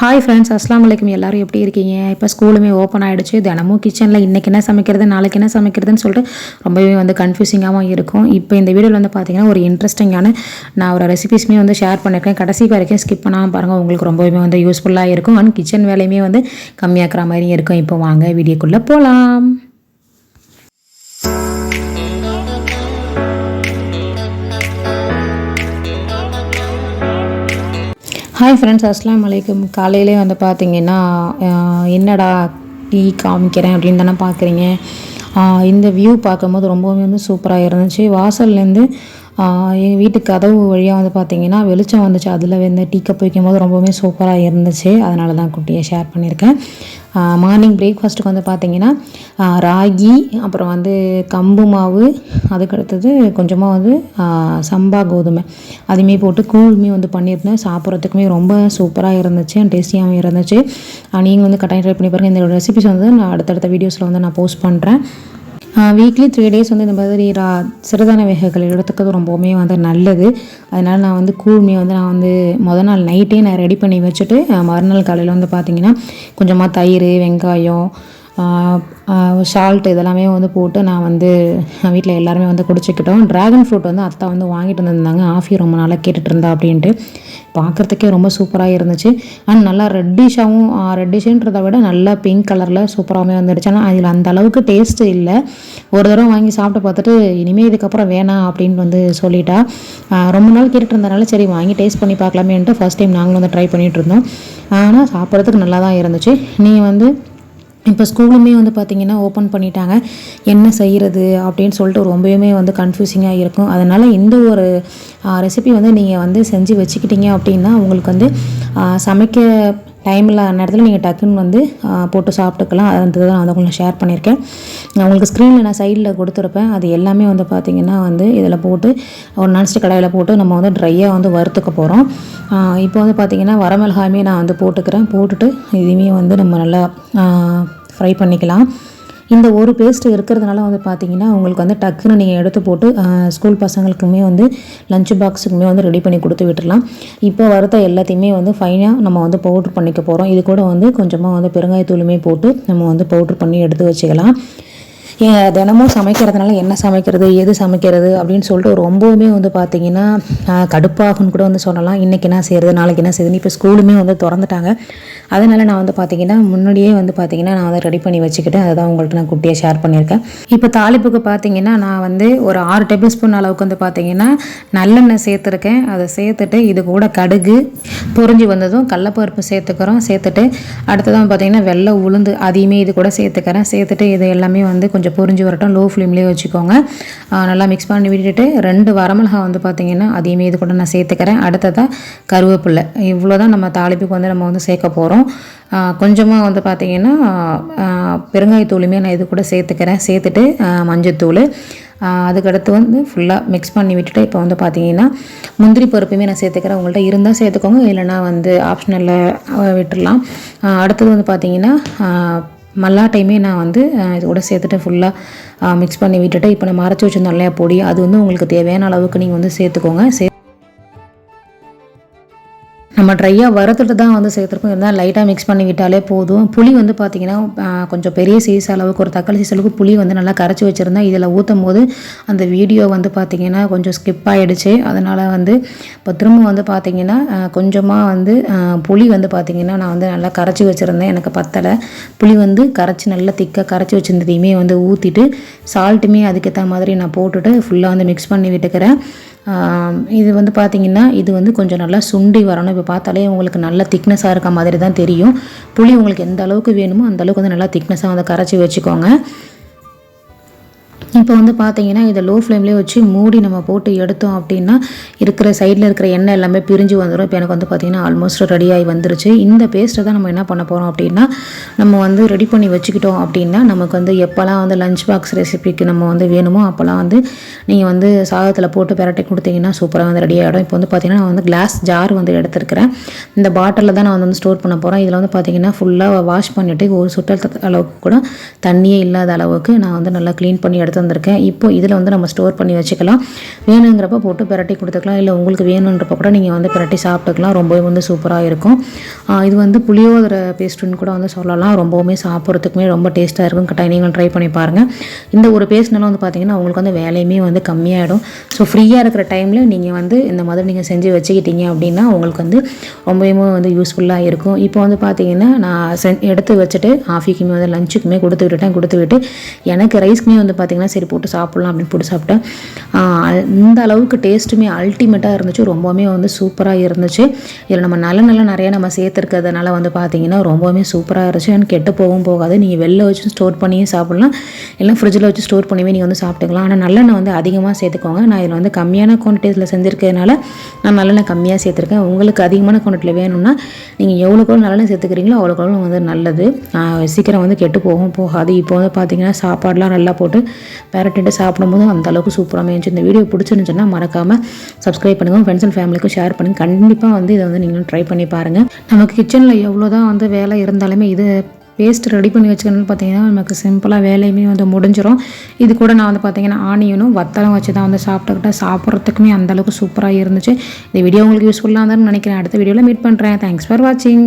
Hi friends அஸ்லாம் வலைக்கம் எல்லாரும் எப்படி இருக்கீங்க? இப்போ ஸ்கூலுமே ஓப்பன் ஆகிடுச்சு தினமும் கிச்சனில் இன்றைக்கி என்ன சமைக்கிறது நாளைக்கு என்ன சமைக்கிறதுன்னு சொல்லிட்டு ரொம்பவே வந்து கன்ஃபியூசிங்காகவும் இருக்கும். இப்போ இந்த வீடியோவில் வந்து பார்த்தீங்கன்னா ஒரு இன்ட்ரெஸ்டிங்கான நான் ஒரு ரெசிபிஸ்மே வந்து ஷேர் பண்ணியிருக்கேன் கடைசி வரைக்கும் ஸ்கிப் பண்ணாமல் பாருங்கள் உங்களுக்கு ரொம்பவே வந்து யூஸ்ஃபுல்லாக இருக்கும். அண்ட் கிச்சன் வேலையுமே வந்து கம்மியாக்குற மாதிரியும் இருக்கும். இப்போ வாங்க வீடியோக்குள்ளே போகலாம் ஹாய் ஃப்ரெண்ட்ஸ் அஸ்லாம் வலைக்கம் காலையிலே வந்து பார்த்தீங்கன்னா என்னடா டீ காமிக்கிறேன் அப்படின்னு தானே பார்க்குறீங்க இந்த வியூ பார்க்கும்போது ரொம்பவுமே வந்து சூப்பராக இருந்துச்சு. வாசல்லேருந்து எங்கள் வீட்டு கதவு வழியாக வந்து பார்த்தீங்கன்னா வெளிச்சம் வந்துச்சு. அதில் வந்து டீ கப் வைக்கும்போது ரொம்பவுமே சூப்பராக இருந்துச்சு. அதனால தான் குட்டியை ஷேர் பண்ணியிருக்கேன். மார்னிங் பிரேக்ஃபாஸ்ட்டுக்கு வந்து பார்த்தீங்கன்னா ராகி அப்புறம் வந்து கம்பு மாவு அதுக்கடுத்தது கொஞ்சமாக வந்து சம்பா கோதுமை. அதுமே போட்டு கூழ்மே வந்து பண்ணியிருந்தேன். சாப்பிட்றதுக்குமே ரொம்ப சூப்பராக இருந்துச்சு டேஸ்டியாகவும் இருந்துச்சு. நீங்கள் வந்து கட்டாயம் ட்ரை பண்ணி பாருங்கள் இந்த ரெசிபிஸ் வந்து நான் அடுத்தடுத்த வீடியோஸில் வந்து நான் போஸ்ட் பண்ணுறேன் வீக்லி த்ரீ டேஸ் வந்து இந்த மாதிரி ரா சிறுதான வகைகள் எடுத்துக்கிறது ரொம்பவுமே வந்து நல்லது. அதனால் நான் வந்து கூழ்மையை வந்து நான் வந்து மொதல் நாள் நைட்டே நான் ரெடி பண்ணி வச்சுட்டு மறுநாள் காலையில் வந்து பார்த்திங்கன்னா கொஞ்சமாக தயிர் வெங்காயம் சால்ட் இதெல்லாமே வந்து போட்டு நான் வந்து வீட்டில் எல்லாருமே வந்து குடிச்சிக்கிட்டோம். ட்ராகன் ஃப்ரூட் வந்து அத்தா வந்து வாங்கிட்டு வந்திருந்தாங்க. ஆஃபி ரொம்ப நாளாக கேட்டுட்டு இருந்தா அப்படின்ட்டு. பார்க்குறதுக்கே ரொம்ப சூப்பராக இருந்துச்சு. அண்ட் நல்லா ரெட்டிஷாகவும் ரெட்டிஷன்றதை விட நல்லா பிங்க் கலரில் சூப்பராகவே வந்துடுச்சு. ஆனால் அதில் அந்த அளவுக்கு டேஸ்ட்டு இல்லை. ஒரு தடவை வாங்கி சாப்பிட்டு பார்த்துட்டு இனிமேல் இதுக்கப்புறம் வேணாம் அப்படின்னு வந்து சொல்லிட்டா. ரொம்ப நாள் கேட்டுட்டு இருந்தனால சரி வாங்கி டேஸ்ட் பண்ணி பார்க்கலாமேன்ட்டு ஃபஸ்ட் டைம் நாங்களும் வந்து ட்ரை பண்ணிகிட்டு இருந்தோம். ஆனால் சாப்பிட்றதுக்கு நல்லா தான் இருந்துச்சு. நீங்கள் வந்து இப்போ ஸ்கூலுமே வந்து பார்த்திங்கன்னா ஓப்பன் பண்ணிட்டாங்க. என்ன செய்கிறது அப்படின்னு சொல்லிட்டு ரொம்பவுமே வந்து கன்ஃபியூசிங்காக இருக்கும். அதனால் இந்த ஒரு ரெசிபி வந்து நீங்கள் வந்து செஞ்சு வச்சுக்கிட்டீங்க அப்படின்னா உங்களுக்கு வந்து சமைக்க டைம் இல்லாத நேரத்தில் நீங்கள் டக்குன்னு வந்து போட்டு சாப்பிட்டுக்கலாம். அது வந்து நான் அதை உங்களுக்கு ஷேர் பண்ணியிருக்கேன். நான் உங்களுக்கு ஸ்க்ரீனில் நான் சைடில் கொடுத்துருப்பேன். அது எல்லாமே வந்து பார்த்திங்கன்னா வந்து இதில் போட்டு ஒரு நான்ஸ்டிக் கடாயில் போட்டு நம்ம வந்து ட்ரையாக வந்து வறுத்துக்க போகிறோம் இப்போ வந்து பார்த்திங்கன்னா வரமிளகாயுமே நான் வந்து போட்டுக்கிறேன். போட்டுட்டு இதையுமே வந்து நம்ம நல்லா ஃப்ரை பண்ணிக்கலாம். இந்த ஒரு பேஸ்ட் இருக்கிறதுனால வந்து பார்த்தீங்கன்னா உங்களுக்கு வந்து டக்குன்னு நீங்கள் எடுத்து போட்டு ஸ்கூல் பசங்களுக்குமே வந்து லஞ்ச் பாக்ஸுக்குமே வந்து ரெடி பண்ணி கொடுத்து விட்டுடலாம் இப்போ வறுத்த எல்லாத்தையுமே வந்து ஃபைனாக நம்ம வந்து பவுட்ரு பண்ணிக்க போகிறோம் இது கூட வந்து கொஞ்சமாக வந்து பெருங்காயத்தூளுமே போட்டு நம்ம வந்து பவுட்ரு பண்ணி எடுத்து வச்சுக்கலாம். தினமும் சமைக்கிறதுனால என்ன சமைக்கிறது எது சமைக்கிறது அப்படின்னு சொல்லிட்டு ரொம்பவுமே வந்து பார்த்தீங்கன்னா கடுப்பாகும்னு கூட வந்து சொல்லலாம். இன்றைக்கி என்ன செய்கிறது நாளைக்கு என்ன செய்யுதுன்னு இப்போ ஸ்கூலுமே வந்து திறந்துட்டாங்க. அதனால் நான் வந்து பார்த்தீங்கன்னா முன்னாடியே வந்து பார்த்தீங்கன்னா நான் வந்து ரெடி பண்ணி வச்சுக்கிட்டு அதை தான் உங்கள்கிட்ட நான் குட்டியாக ஷேர் பண்ணியிருக்கேன். இப்போ தாளிப்புக்கு பார்த்தீங்கன்னா நான் வந்து ஒரு ஆறு டேபிள் ஸ்பூன் அளவுக்கு வந்து பார்த்தீங்கன்னா நல்லெண்ணெய் சேர்த்துருக்கேன். அதை சேர்த்துட்டு இது கூட கடுகு பொறிஞ்சி வந்ததும் கடலப்பருப்பு சேர்த்துக்கிறோம். சேர்த்துட்டு அடுத்ததான் பார்த்தீங்கன்னா வெள்ளை உளுந்து அதையுமே இது கூட சேர்த்துக்கிறேன். சேர்த்துட்டு இது எல்லாமே வந்து கொஞ்சம் பொரிஞ்சு வரட்டும் லோ ஃப்ளேம்லேயே வச்சுக்கோங்க. நல்லா மிக்ஸ் பண்ணி விட்டுட்டு ரெண்டு வரமிளகாய் வந்து பார்த்திங்கன்னா அதையுமே இது கூட நான் சேர்த்துக்கிறேன். அடுத்ததாக கருவேப்பில்லை இவ்வளோ தான் நம்ம தாளிப்புக்கு வந்து நம்ம வந்து சேர்க்க போகிறோம் கொஞ்சமாக வந்து பார்த்திங்கன்னா பெருங்காயத்தூளுமே நான் இது கூட சேர்த்துக்கிறேன். சேர்த்துட்டு மஞ்சத்தூள். அதுக்கடுத்து வந்து ஃபுல்லாக மிக்ஸ் பண்ணி விட்டுட்டு இப்போ வந்து பார்த்தீங்கன்னா முந்திரி பருப்புமே நான் சேர்த்துக்கிறேன். உங்கள்கிட்ட இருந்தால் சேர்த்துக்கோங்க. இல்லைனா வந்து ஆப்ஷனலில் விட்டுடலாம். அடுத்தது வந்து பார்த்திங்கன்னா மல்லாட்டையுமே நான் வந்து இதோட கூட சேர்த்துட்டு ஃபுல்லாக மிக்ஸ் பண்ணி விட்டுட்டு இப்போ நம்ம அரைச்சி வச்சிருந்தோம் இல்லையா பொடி அது வந்து உங்களுக்கு தேவையான அளவுக்கு நீங்கள் வந்து சேர்த்துக்கோங்க. சே நம்ம ட்ரையாக வறுத்துட்டு தான் வந்து சேர்த்துருக்கோம். இருந்தால் லைட்டாக மிக்ஸ் பண்ணிக்கிட்டாலே போதும். புளி வந்து பார்த்திங்கன்னா கொஞ்சம் பெரிய சைஸ் அளவுக்கு ஒரு தக்காளி சைஸ் அளவுக்கு புளி வந்து நல்லா கரைச்சி வச்சுருந்தேன் இதில் ஊற்றும் போது அந்த வீடியோ வந்து பார்த்திங்கன்னா கொஞ்சம் ஸ்கிப் ஆகிடுச்சு அதனால் வந்து இப்போ திரும்ப வந்து பார்த்திங்கன்னா கொஞ்சமாக வந்து புளி வந்து பார்த்திங்கன்னா நான் வந்து நல்லா கரைச்சி வச்சுருந்தேன். எனக்கு பத்தலை. புளி வந்து கரைச்சி நல்லா திக்காக கரைச்சி வச்சுருந்ததையுமே வந்து ஊற்றிட்டு சால்ட்டுமே அதுக்கேற்ற மாதிரி நான் போட்டுட்டு ஃபுல்லாக வந்து மிக்ஸ் பண்ணி விட்டுக்கிறேன். இது வந்து பார்த்திங்கன்னா இது வந்து கொஞ்சம் நல்லா சுண்டி வரணும். இப்போ பார்த்தாலே உங்களுக்கு நல்ல திக்னஸாக இருக்க மாதிரி தான் தெரியும். புளி உங்களுக்கு எந்த அளவுக்கு வேணுமோ அந்த அளவுக்கு வந்து நல்லா திக்னஸாக வந்து கரைச்சி வச்சுக்கோங்க. இப்போ வந்து பார்த்தீங்கன்னா இதை லோ ஃப்ளேம்லேயே வச்சு மூடி நம்ம போட்டு எடுத்தோம் அப்படின்னா இருக்கிற சைடில் இருக்கிற எண்ணெய் எல்லாமே பிரிஞ்சு வந்துடும் இப்போ எனக்கு வந்து பார்த்தீங்கன்னா ஆல்மோஸ்ட் ரெடியாகி வந்துருச்சு. இந்த பேஸ்ட்டை தான் நம்ம என்ன பண்ண போகிறோம் அப்படின்னா நம்ம வந்து ரெடி பண்ணி வச்சுக்கிட்டோம் அப்படின்னா நமக்கு வந்து எப்போல்லாம் வந்து லஞ்ச் பாக்ஸ் ரெசிபிக்கு நம்ம வந்து வேணுமோ அப்போல்லாம் வந்து நீங்கள் வந்து சாதத்தில் போட்டு பெரட்டி கொடுத்தீங்கன்னா சூப்பராக வந்து ரெடி ஆகிடும் இப்போ வந்து பார்த்தீங்கன்னா நான் வந்து கிளாஸ் ஜார் வந்து எடுத்துருக்கிறேன். இந்த பாட்டிலில் தான் நான் வந்து ஸ்டோர் பண்ண போகிறேன் இதில் வந்து பார்த்தீங்கன்னா ஃபுல்லாக வாஷ் பண்ணிவிட்டு ஒரு சுட்டல் அளவுக்கு கூட தண்ணியே இல்லாத அளவுக்கு நான் வந்து நல்லா க்ளீன் பண்ணி எடுத்து வந்திருக்கேன். இப்போ இதில் வந்து நம்ம ஸ்டோர் பண்ணி வச்சுக்கலாம். வேணுங்கிறப்ப போட்டு பிரட்டி கொடுத்துக்கலாம். இல்லை உங்களுக்கு வேணுன்றப்ப கூட நீங்கள் வந்து பிரட்டி சாப்பிட்டுக்கலாம். ரொம்பவே வந்து சூப்பராக இருக்கும். இது வந்து புளியோதரை பேஸ்ட்டுன்னு கூட வந்து சொல்லலாம். ரொம்பவுமே சாப்பிட்றதுக்குமே ரொம்ப டேஸ்ட்டாக இருக்கும். கட்டாயம் நீங்கள் ட்ரை பண்ணி பாருங்கள் இந்த ஒரு பேஸ்ட்னால வந்து பார்த்தீங்கன்னா உங்களுக்கு வந்து வேலையுமே வந்து கம்மியாகிடும் ஸோ ஃப்ரீயாக இருக்கிற டைமில் நீங்கள் வந்து இந்த மாதிரி நீங்கள் செஞ்சு வச்சுக்கிட்டீங்க அப்படின்னா உங்களுக்கு வந்து ரொம்பவே வந்து யூஸ்ஃபுல்லாக இருக்கும். இப்போ வந்து பார்த்தீங்கன்னா நான் செ எடுத்து வச்சுட்டு ஆஃபிக்குமே வந்து லஞ்சுக்குமே கொடுத்து விட்டுட்டேன். கொடுத்து விட்டு எனக்கு ரைஸ்க்குமே வந்து பார்த்தீங்கன்னா சரி போட்டு சாப்பிட்லாம் அப்படின்னு போட்டு சாப்பிட்டேன். இந்த அளவுக்கு டேஸ்ட்டுமே அல்டிமேட்டாக இருந்துச்சு. ரொம்பவுமே வந்து சூப்பராக இருந்துச்சு. இதில் நம்ம நல்ல நல்ல நிறைய நம்ம சேர்த்துருக்கிறதுனால வந்து பார்த்தீங்கன்னா ரொம்பவுமே சூப்பராக இருந்துச்சு. அண்ட் கெட்டு போகவும் போகாது. நீங்கள் வெளில வச்சு ஸ்டோர் பண்ணியும் சாப்பிட்லாம். இல்லை ஃப்ரிட்ஜில் வச்சு ஸ்டோர் பண்ணியுமே நீங்கள் வந்து சாப்பிட்டுக்கலாம். ஆனால் நல்லெண்ணெய் வந்து அதிகமாக சேர்த்துக்கோங்க. நான் இதில் வந்து கம்மியான குவான்டிட்டியில் செஞ்சுருக்கிறதுனால நான் நல்லெண்ணெய் கம்மியாக சேர்த்துருக்கேன். உங்களுக்கு அதிகமான குவான்டிட்டியில் வேணும்னா நீங்கள் எவ்வளோக்கு எவ்வளோ நல்லெண்ணெய் சேர்த்துக்கிறீங்களோ அவ்வளோக்கு வந்து நல்லது. சீக்கிரம் வந்து கெட்டு போகவும் போகாது. இப்போ வந்து பார்த்தீங்கன்னா சாப்பாடெலாம் நல்லா போட்டு பேரட்டிட்டு சாப்பிடும்போது அந்த அளவுக்கு சூப்பராக இருந்துச்சு இந்த வீடியோ பிடிச்சிருந்துச்சுன்னா மறக்காமல் சப்ஸ்கிரைப் பண்ணுங்கள் ஃப்ரெண்ட்ஸ் அண்ட் ஃபேமிலிக்கும் ஷேர் பண்ணுங்கள் கண்டிப்பாக வந்து இதை வந்து நீங்களும் ட்ரை பண்ணி பாருங்கள் நமக்கு கிச்சனில் எவ்வளோ தான் வந்து வேலை இருந்தாலுமே இது பேஸ்ட் ரெடி பண்ணி வச்சுக்கணும்னு பார்த்தீங்கன்னா நமக்கு சிம்பிளாக வேலையுமே வந்து முடிஞ்சிடும் இது கூட நான் வந்து பார்த்தீங்கன்னா ஆனியனும் வத்தலும் வச்சு தான் வந்து சாப்பிட்டுக்கிட்டேன். சாப்பிட்றதுக்குமே அந்தளவுக்கு சூப்பராக இருந்துச்சு. இந்த வீடியோ உங்களுக்கு யூஸ்ஃபுல்லாக இருந்தாலும் நினைக்கிறேன். அடுத்த வீடியோவில் மீட் பண்ணுறேன் தேங்க்ஸ் ஃபார் வாட்சிங்